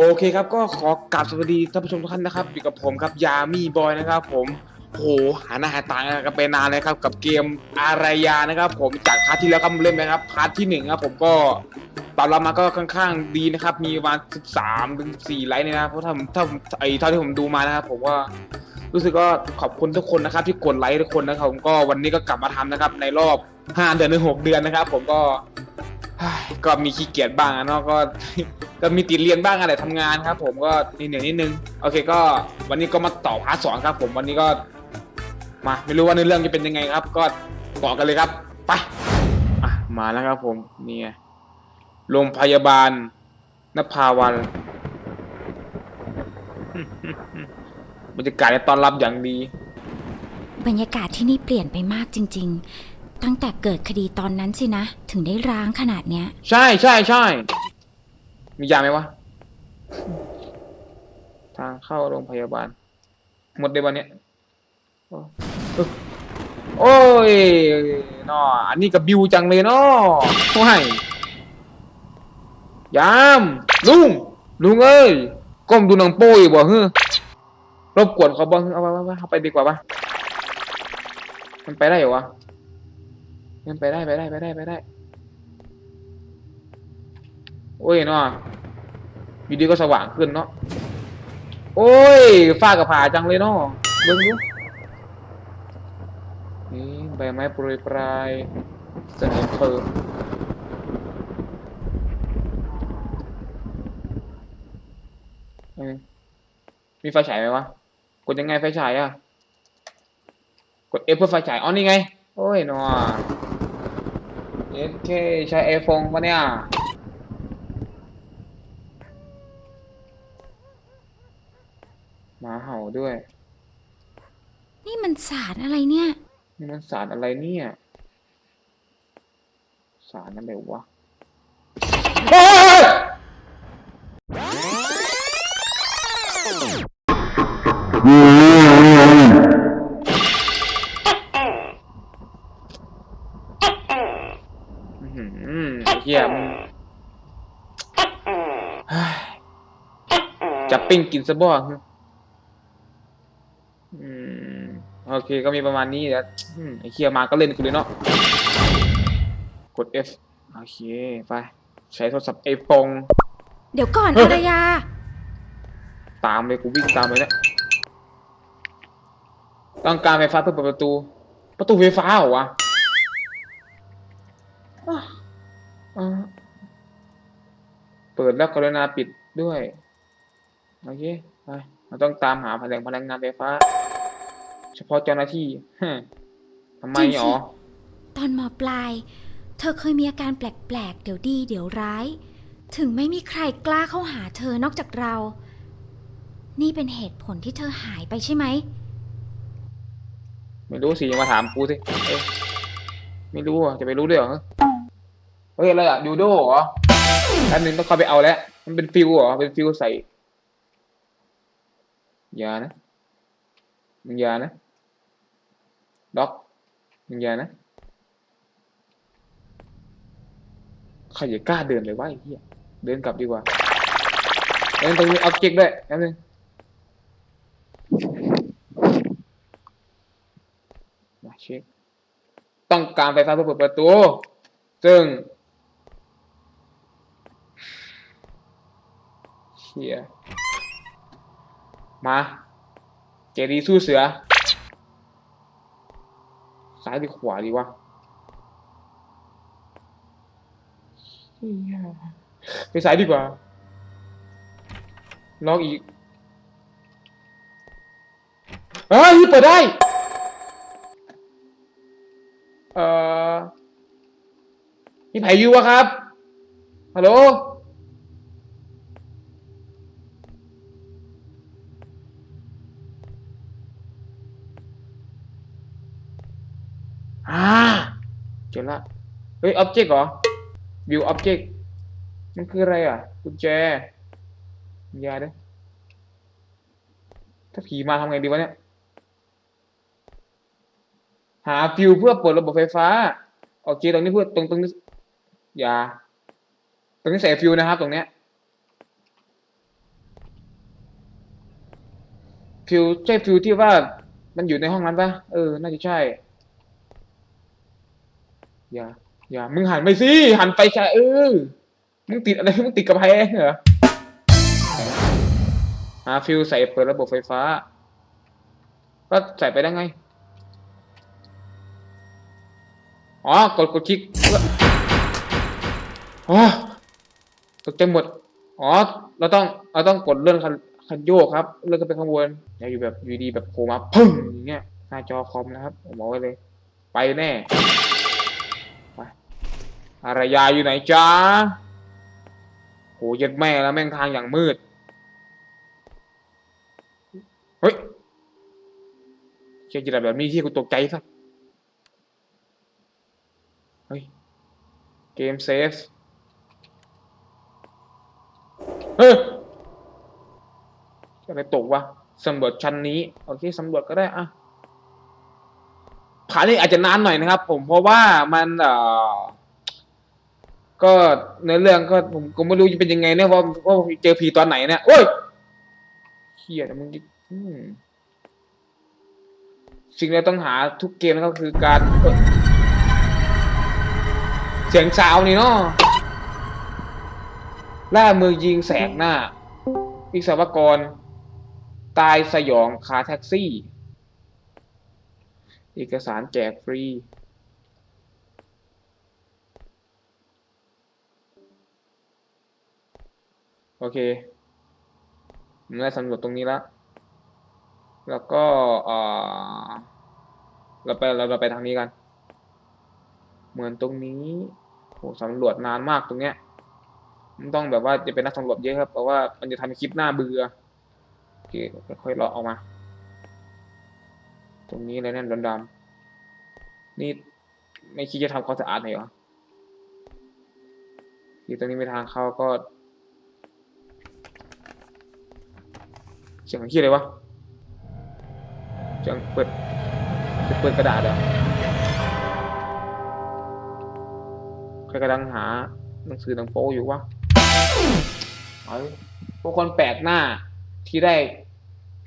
โอเคครับก็ขอกราบสวัสดีท่านผู้ชมทุกท่านนะครับอยู่กับผมครับยามีบอยนะครับ ผมโหหาหน้าหาตากันไปนานเลยครับ กับเกมอารยานะครับ ผมจากพาร์ทที่แล้วก็เล่นไปครับพาร์ทที่หนึ่งครับผมก็ตอบรับมาก็ค่อนข้างดีนะครับ มีประมาณ13ถึง4ไลค์เนี่ยนะครับเพราะถ้าถ้าไอเท่าที่ผมดูมานะครับ ผมว่ารู้สึกก็ขอบคุณทุกคนนะครับ ที่กดไลค์ทุกคนนะครับผมก็วันนี้ก็กลับมาทำนะครับ ในรอบ5เดือนถึง6เดือนนะครับ ผมก็ ก็มีขี้เกียจบ้างเนาะก็ก็มีติดเรียนบ้างอะไรทำงานครับ ผมก็นิดหนึ่งนิดนึงโอเคก็วันนี้ก็มาต่อพาร์ทสองครับ ผมวันนี้ก็มาไม่รู้ว่าในอเรื่องจะเป็นยังไงครับ ก็ต่อกันเลยครับ ไปอะมาแล้วครับ ผมนี่ไงโรงพยาบาลนภาวันบรรยากาศต้อนรับอย่างดี บรรยากาศที่นี่เปลี่ยนไปมากจริง ๆ ตั้งแต่เกิดคดีตอนนั้นสินะ ถึงได้ร้างขนาดเนี้ย ใช่ใช่ใช่มียาไหมวะ ทางเข้าโรงพยาบาล หมดในวันเนี้ยโอ้ยนออันนี้กับบิวจังเลยนาะว้ยยาม ลุง ลุงเอ้ย ก้มดูหนังโป้ยบ่เฮ้อรบกวนเขาบ่เฮ้อเอาไปเอาไปเอาไปดีกว่าปะมันไปได้เหรอวะ มันไปได้ไปได้ไปได้ไปได้โอ้ยเนาะอยู่ดีก็สว่างขึ้นเนาะโอ้ยฟ้ากับผาจังเลยเนาะเบิ่งดูนี่ใบไม้โปรยปลายสนอเพลิงเออมีไฟฉายไหมวะ กดยังไงไฟฉายอะกด F เพื่อไฟฉาย อ๋อ นี่ไง โอ้ยนาะ เอเคใช้ไอโฟนปะเนี่ย หมาเห่าด้วย นี่มันสารอะไรเนี่ย นี่มันสารอะไรเนี่ย สารอะไรวะเฮ้ยอื้อ จะปิ้งกินซะบ่ฮึอืมโอเคก็มีประมาณนี้แล้วอืมไอ้เคียมาก็เล่นกูเลยเนาะกด F โอเคไป ใช้โทรศัพท์ไอโฟนเดี๋ยวก่อนเฮ้ยอารยา ตามเลยกูวิ่งตามเลยเนี่ยต้องการไฟฟ้าเพื่อเปิดประตู ประตูไฟฟ้าเหรอวะอะอ่าเปิดแล้วกรุณาปิดด้วย โอเคไปเราต้องตามหาพลังพลังงานไฟฟ้า เฉพาะเจ้าหน้าที่ฮะทำไมจริงสิหรอตอนมปลาย เธอเคยมีอาการแปลกๆ เดี๋ยวดีเดี๋ยวร้าย ถึงไม่มีใครกล้าเข้าหาเธอนอกจากเรา นี่เป็นเหตุผลที่เธอหายไปใช่ไหม ไม่รู้สิยังมาถามกูสิเอ้ยไม่รู้อะจะไปรู้ด้วยเหรอเฮ้ยอะไรอะยูโดเหรออันนึงต้องเข้าไปเอาแล้ว มันเป็นฟิวเหรอ เป็นฟิวใส่ อยานะมึงอยานะด็อกมึงอยานะใครจะกล้าเดินเลยวะไอ้เหี้ยเดินกลับดีกว่าเดินตรงนี้เอาเก็กด้วยแป๊บนึงมาเช็คต้องการไฟฟ้าเพื่อเปิดประตูซึ่งเชีย มา เจดีสู้เสือ ซ้ายหรือขวาดีวะเหี้ยไปซ้ายดีกว่าล็อกอีกเฮ้ยเปิดได้ เอ่อมีไผอยู่วะครับ ฮัลโหล อ่าเจอละเฮ้ยออบเจกต์เหรอวิวออบเจกต์มันคืออะไรอะกุญแจอยาเด้ถ้าผีมาทำไงดีวะเนี่ย หาฟิวเพื่อเปิดระบบไฟฟ้า โอเคตรงนี้เพื่อตรงตรงนี้อย่าตรงนี้ใส่ฟิวนะครับ ตรงเนี้ยฟิวใช่ฟิวที่ว่ามันอยู่ในห้องนั้นปะเออ น่าจะใช่ อย่า อย่า มึงหันไปสิ หันไปใช่เออ มึงติดอะไร มึงติดกับแพงเหรอ หาฟิวใส่เปิดระบบไฟฟ้า ก็ใส่ไปได้ไง อ๋อ กดกดคลิกอ๋อตกใจหมด อ๋อ เราต้อง เราต้องกดเลื่อนคันคันโยกครับ เลื่อนขึ้นไปข้างบนอย่าอยู่แบบอยู่ดีแบบโผล่มาพึ่งอย่างเงี้ยหน้าจอคอมนะครับ ผมบอกไว้เลย ไปแน่ อารยาอยู่ไหนจ้าโหเย็ดแม่แล้วแม่งทางอย่างมืด เฮ้ยเชี่ยจิตแบบนี้ที่กูตกใจสักเฮ้ย เกมเซฟ เฮ้ยอะไรตกวะสำรวจชั้นนี้ โอเคสำรวจก็ได้อะผ่านนี่อาจจะนานหน่อยนะครับ ผมเพราะว่ามันเอ่อ ก็ในเรื่องก็ผมก็ไม่รู้จะเป็นยังไงเนี่ยว่าว่าเจอผีตอนไหนเนี่ยโอ้ยเฮียนมึงอืมสิ่งที่เราต้องหาทุกเกมนะครับคือการเอ้ยเสียงสาวนี่เนาะล่ามือยิงแสกหน้าวิศวกร ตายสยองคาแท็กซี่ เอกสารแจกฟรี โอเคผมได้สำรวจตรงนี้แล้วแล้วก็เราไปเราไปทางนี้กัน เหมือนตรงนี้โหสำรวจนานมากตรงเนี้ยมันต้องแบบว่าจะเป็นนักสำรวจเยอะครับ เพราะว่ามันจะทำคลิปหน้าเบื่อโอเคค่อยๆเลาะออกมา ตรงนี้เลยนั่นดำๆนี่ไม่คิดจะทำความสะอาดหน่อยหรอที่ตรงนี้ไม่ทางเข้าก็ เสียงที่อะไรวะเสียงเปิดเปิดกระดาษเหรอใครกำลังหาหนังสือหนังโป๊อยู่วะเอาพวกคนแปลกหน้าที่ได้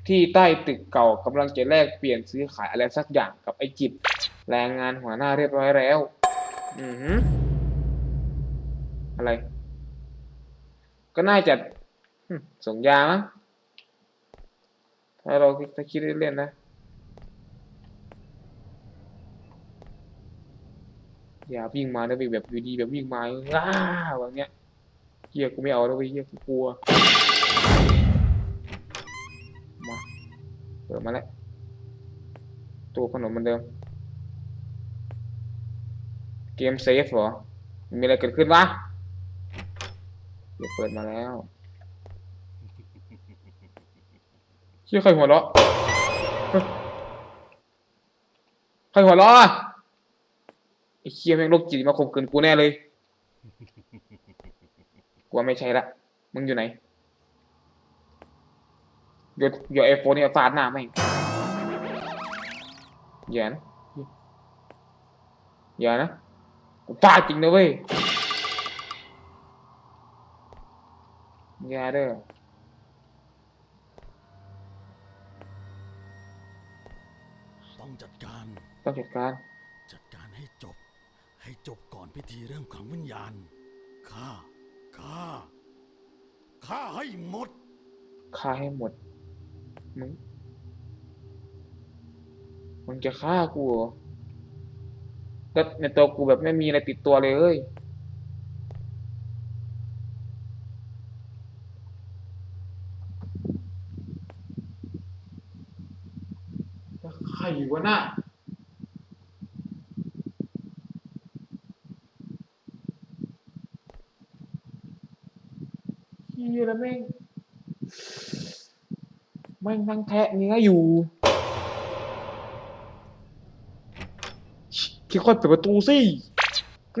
ที่ใต้ตึกเก่ากำลังจะแลกเปลี่ยนซื้อขายอะไรสักอย่างกับไอ้จิตแรงงานหัวหน้าเรียบร้อยแล้ว อือหืออะไร ก็น่าจะส่งยามั้ง ถ้าเราถ้าคิดเล่นๆนะ อย่าวิ่งมาแล้วไปแบบอยู่ดีแบบวิ่งมาอ้าแบบเนี้ยเฮียกูไม่เอาแล้วไปเฮียกูกลัว มาเปิดมาแล้ว ตัวขนมเหมือนเดิม เกมเซฟเหรอ มีอะไรเกิดขึ้นวะเดี๋ยวเปิดมาแล้ว เชี่ยใครหัวเราะเฮ้ยใครหัวเราะอะไอ้เชี่ยแม่งโรคจิตมาข่มขืนกูแน่เลยกูว่าไม่ใช่ละมึงอยู่ไหนเดี๋ยวเดี๋ยวไอโฟนเนี่ยฟาดหน้าแม่งอย่านะอย่านะกูฟาดจริงนะเว้ยอย่าเด้อ ต้องจัดการ ต้องจัดการ จัดการให้จบ ให้จบก่อนพิธีเริ่มขังวิญญาณฆ่าฆ่าฆ่าให้หมดฆ่าให้หมด มึง มึงจะฆ่ากูเหรอแล้วในตัวกูแบบไม่มีอะไรติดตัวเลยเอ้ยแล้วใค รวะน่ะเฮียแล้วแม่งแม่งนั่งแทะเนื้ออยู่คิดค่อยเปิดประตูสิ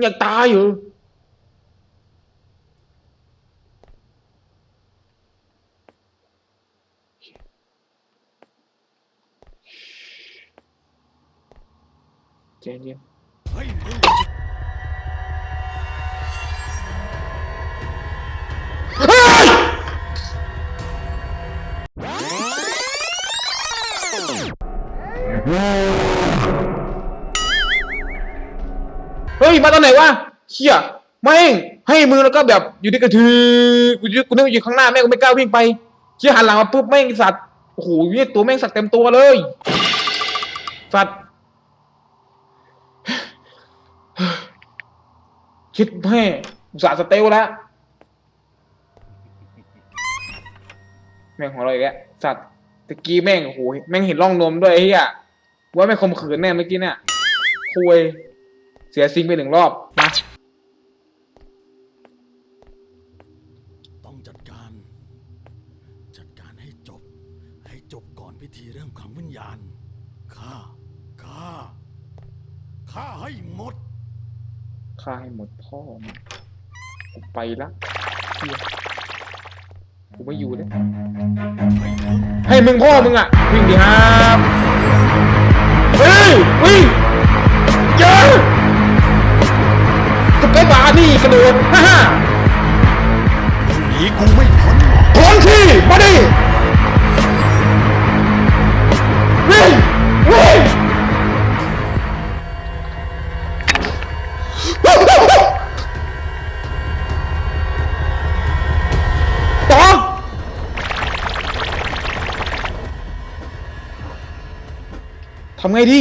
อยากตายเหรอ เเย็นเฮ้ย มาตอนไหนวะเขี่ยไม่งให้มือแล้วก็แบบอยู่ดีกระถือกูยึดกูนึกว่อยู่ข้างหน้าแม่กูไม่กล้าวิ่งไปเขี่ยหันหลังมาปุ๊บแม่งสัตว์ โอ้โหเนี่ยตัวแม่งสัตว์เต็มตัวเลย สัตว์ คิดแม่อุตส่าสเตลแล้วแม่งของเราอีกแล้วสัตว์ตะกี้แม่งโอ้โหแม่งเห็นร่องนมด้วยไอ้เหี้ยว่าแม่งข่มขืนแน่เมื่อกี้เนี่ยคุยเสียซิงไปหนึ่งรอบมาต้องจัดการ จัดการให้จบ ให้จบก่อนพิธีเริ่มขังวิญญาณฆ่าฆ่าฆ่าให้หมด ฆ่าให้หมดพ่อมึงกูไปละเหี้ยกูไม่อยู่เลยให้มึงให้มึงพ่อมึงอะ วิ่งดิครับเฮ้ยวิ่งเจอสเปซบาร์นี่กระโดดฮ่าฮ่ามึงหนีกูไม่พ้นหรอกพร้อมที่มาดิ ดี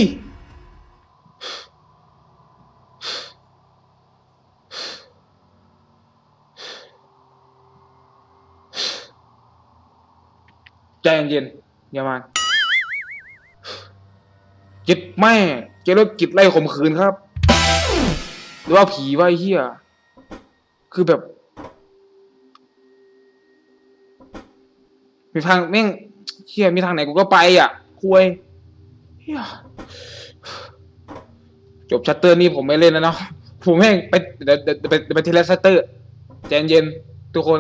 ใจเย็นๆอย่ามาจิตแม่เจรถกิจไล่ข่มขืนครับ หรือว่าผีว่าไอ้เฮียคือแบบมีทางแม่งเฮียมีทางไหนกูก็ไปอะคุย จบชัตเตอร์นี่ผมไม่เล่นแล้วเนาะผมแม่งไปเดี๋ยวเดี๋ยวไปเดี๋ยวไปทีละชัตเตอร์ใจเย็นทุกคน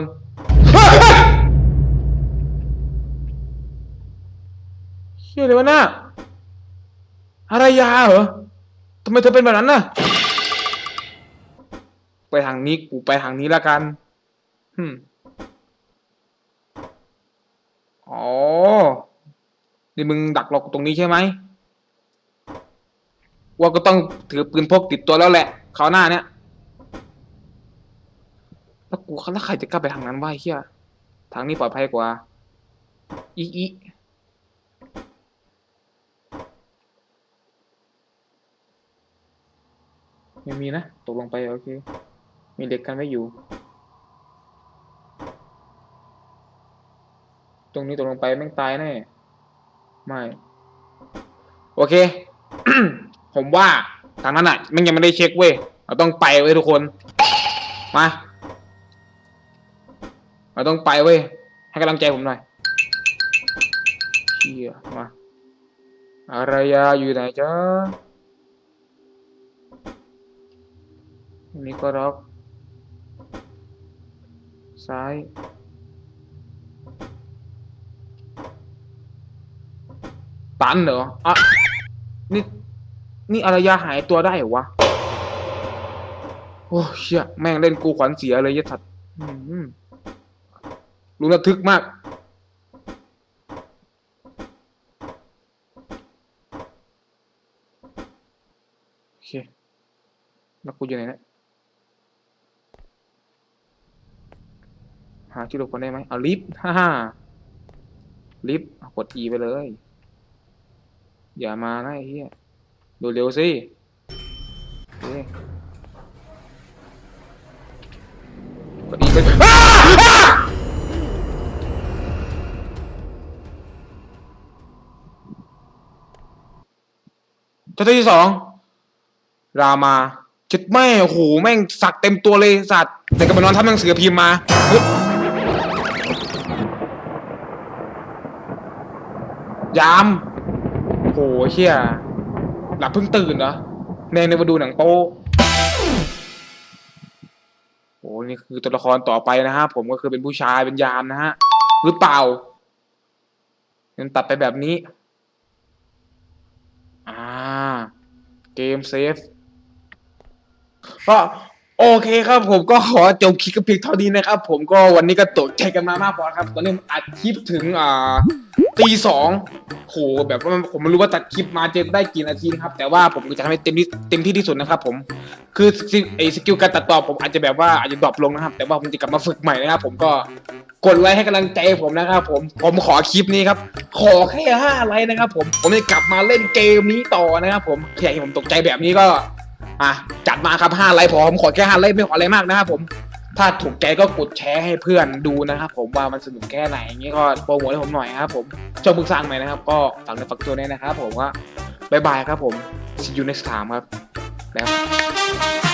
เฮียอะไรวะน่ะอารยาเหรอทำไมเธอเป็นแบบนั้นน่ะ ไปทางนี้กูไปทางนี้ละกันฮึมอ๋อ นี่มึงดักหลอกตรงนี้ใช่ไหม ว่าก็ต้องถือปืนพกติดตัวแล้วแหละคราวหน้าเนี่ยแล้วกูแล้วใครจะกล้าไปทางนั้นวะไอ้เฮียทางนี้ปลอดภัยกว่า อีอีไม่มีนะตกลงไปโอเค มีเด็กกันไว้อยู่ ตรงนี้ตกลงไปแม่งตายแน่ไม่ โอเค ผมว่าทางนั้นอะม่งยังไม่ได้เช็คเว้ยเราต้องไปเว้ยทุกคนมาเราต้องไปเว้ยให้กำลังใจผมหน่อยเชี่ยมาอารยาอยู่ไหนจ๊ะนนี้ก็ล็อกซ้ายตันเหรออะนี่ นี่อารยาหายตัวได้เหรอวะ โอ้เชี่ยแม่งเล่นกูขวัญเสียเลยยะสัตว์อืมรู้ระทึกมาก โอเค แล้วกูอยู่ไหนเนะหาที่หลบคนได้ไหมเอาลิฟต์ฮ่าฮ่าลิฟต์กด E ไปเลย อย่ามานะไอ้เหี้ย ดูเร็วสิโอเคกดอ้าอ้าเจ้าตัวที่สอง รามาจิดแม่โอ้โหแม่งสักเต็มตัวเลยสัตว์แต่ก็ไปนอนทับหนังสือพิมพ์มาเฮ้ยยามโหเชี่ย หลับเพิ่งตื่นเหรอแนงในมาดูหนังโป๊โอ้นี่คือตัวละครต่อไปนะฮะผมก็คือเป็นผู้ชายเป็นยามนะฮะหรือเปล่ามันตัดไปแบบนี้ อ่า เกมเซฟก็ โอเคครับผมก็ขอจบคลิปกับเพียงเท่านี้นะครับ ผมก็วันนี้ก็ตกใจกันมามากพอครับ ตอนนี้อัดคลิปถึงอ่าตีสองโหแบบว่าผมไม่รู้ว่าตัดคลิปมาจะได้กี่นาทีนะครับ แต่ว่าผมจะทำให้เต็มที่เต็มที่ที่สุดนะครับ ผม คือไอสกิลการตัดต่อผมอาจจะแบบว่าอาจจะดรอปลงนะครับ แต่ว่าผมจะกลับมาฝึกใหม่นะครับ ผมก็กดไลค์ให้กำลังใจผมนะครับผมผมขอคลิปนี้ครับ ขอแค่ห้าไลค์นะครับ ผมผมจะกลับมาเล่นเกมนี้ต่อนะครับ ผมใครอยากให้ผมตกใจแบบนี้ก็ อะจัดมาครับห้าไลค์พอผมขอแค่ห้าไลค์ไม่ขออะไรมากนะครับผมถ้าถูกใจก็กดแชร์ให้เพื่อนดูนะครับผมว่ามันสนุกแค่ไหนอย่างนี้ก็โปรโมทให้ผมหน่อยครับผมช่องพึกสร้างใหม่นะครับ ก็ฝากในฝักตัวด้นะครับผมว่าบายบายครับผม see you next time ครับแล้ว